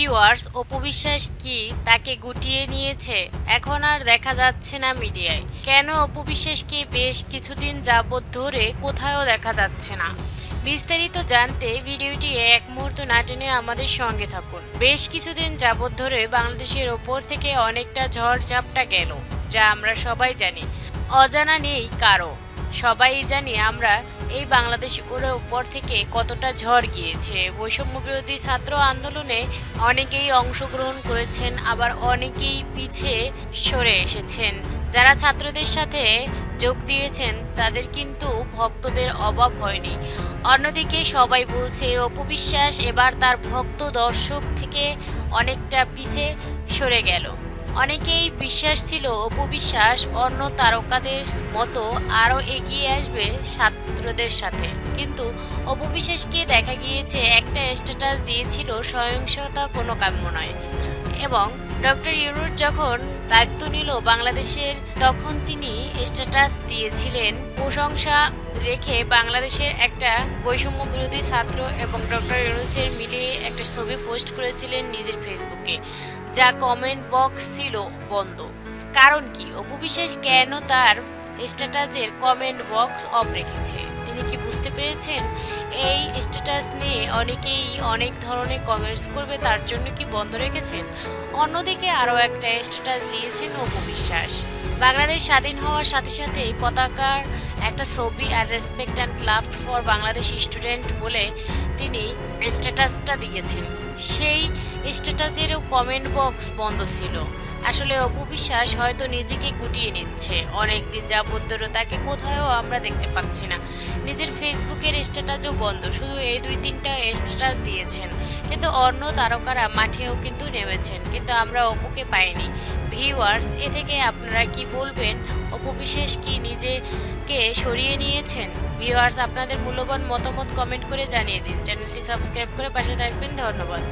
Viewers অপবিশ্বাস কি তাকে গুটিয়ে নিয়েছে? এখন আর দেখা যাচ্ছে না মিডিয়ায়। কেন অপবিশ্বাসকে বেশ কিছুদিন যাবৎ ধরে কোথাও দেখা যাচ্ছে না? বিস্তারিত জানতে ভিডিওটি এক মুহূর্ত না টেনে আমাদের সঙ্গে থাকুন। বেশ কিছুদিন যাবৎ ধরে বাংলাদেশের ওপর থেকে অনেকটা ঝড় ঝাপটা গেল, যা আমরা সবাই জানি। অজানা নেই কারও। সবাই জানি আমরা এই বাংলাদেশ ওর উপর থেকে কতটা ঝড় গিয়েছে। বৈষম্য বিরোধী ছাত্র আন্দোলনে অনেকেই অংশগ্রহণ করেছেন, আবার অনেকেই পিছে সরে এসেছেন। যারা ছাত্রদের সাথে যোগ দিয়েছেন, তাদের কিন্তু ভক্তদের অভাব হয়নি। অন্যদিকে সবাই বলছে অপবিশ্বাস এবার তার ভক্ত দর্শক থেকে অনেকটা পিছে সরে গেল। অনেকেই বিশ্বাস ছিল অপবিশ্বাস অন্য তারকাদের মতো আরও এগিয়ে আসবে ছাত্রদের সাথে। কিন্তু অপবিশ্বাসকে দেখা গিয়েছে একটা স্ট্যাটাস দিয়েছিল সহিংসতা কোনো কাম্য নয়। এবং ডক্টর ইউনুস যখন দায়িত্ব নিল বাংলাদেশের, তখন তিনি স্ট্যাটাস দিয়েছিলেন প্রশংসা রেখে বাংলাদেশের একটা বৈষম্য বিরোধী ছাত্র এবং ডক্টর ইউনুসের একটা ছবি পোস্ট করেছিলেন নিজের ফেসবুকে, যা কমেন্ট বক্স ছিল বন্ধ। কারণ কি? অপু বিশেষ কেন তার স্ট্যাটাসের কমেন্ট বক্স অফ রেখেছে? তিনি কি বুঝতে পেরেছেন? এই স্ট্যাটাস নিয়ে অনেকেই অনেক ধরনের কমেন্টস করবে, তার জন্য কি বন্ধ রেখেছেন? অন্যদিকে আরও একটা স্ট্যাটাস দিয়েছেন অপবিশ্বাস বাংলাদেশ স্বাধীন হওয়ার সাথে সাথেই পতাকার একটা ছবি আর respect and love for Bangladesh student বলে তিনি স্ট্যাটাসটা দিয়েছেন। সেই স্ট্যাটাসেরও কমেন্ট বক্স বন্ধ ছিল। আসলে অপু বিশ্বাস হয়তো নিজেকে গুটিয়ে নিচ্ছে। অনেক দিন যাবত তাকে কোথাও আমরা দেখতে পাচ্ছি না। নিজের ফেসবুকের স্ট্যাটাসও বন্ধ, শুধু এই দুই তিনটা স্ট্যাটাস দিয়েছেন। কিন্তু অন্য তারকারা মাঠেও কিন্তু নেমেছেন, কিন্তু আমরা অপুকে পাইনি। ভিউয়ার্স, এ থেকে আপনারা কি বলবেন? অপবিশ্বাস কি নিজেকে সরিয়ে নিয়েছেন? ভিউয়ার্স, আপনাদের মূল্যবান মতামত কমেন্ট করে জানিয়ে দিন। চ্যানেলটি সাবস্ক্রাইব করে পাশে থাকবেন। ধন্যবাদ।